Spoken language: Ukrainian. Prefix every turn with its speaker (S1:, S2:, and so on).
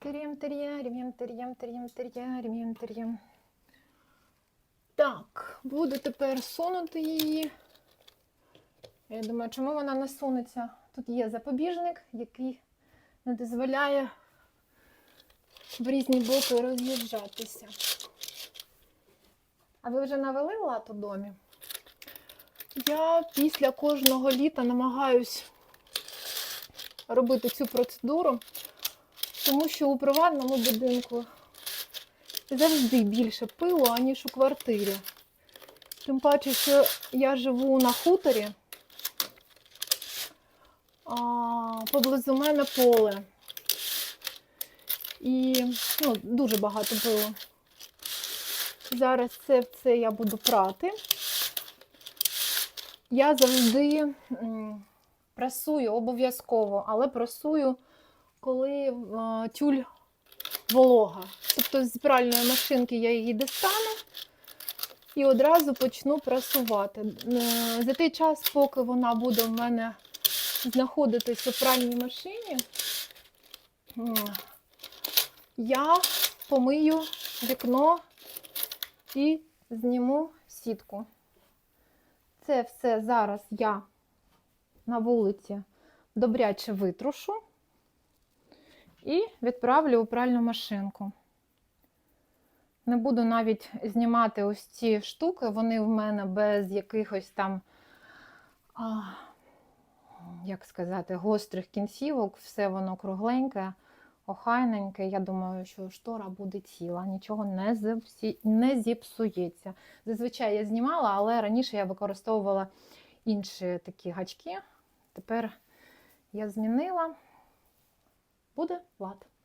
S1: Тер'єм, єм, тер'єм, тер'єм, тер'єм, єм, тер'єм. Так, буду тепер сунути її. Я думаю, чому вона не сунеться? Тут є запобіжник, який не дозволяє в різні боки роз'їжджатися. А ви вже навели лад у домі? Я після кожного літа намагаюсь робити цю процедуру, тому що у приватному будинку завжди більше пилу, аніж у квартирі. Тим паче, що я живу на хуторі, а поблизу мене поле. І ну, дуже багато пилу. Зараз це все я буду прати. Я завжди прасую обов'язково, але прасую, коли е, тюль волога. Тобто з пральної машинки я її достану і одразу почну прасувати. Е, За той час, поки вона буде в мене знаходитись у пральній машині, я помию вікно і зніму сітку. Це все зараз я на вулиці добряче витрушу і відправлю у пральну машинку. Не буду навіть знімати ось ці штуки, вони в мене без якихось там, а, як сказати, гострих кінцівок, все воно кругленьке, охайненьке. Я думаю, що штора буде ціла, нічого не, зіпсі... не зіпсується. Зазвичай я знімала, але раніше я використовувала інші такі гачки. Тепер я змінила. Буде лад.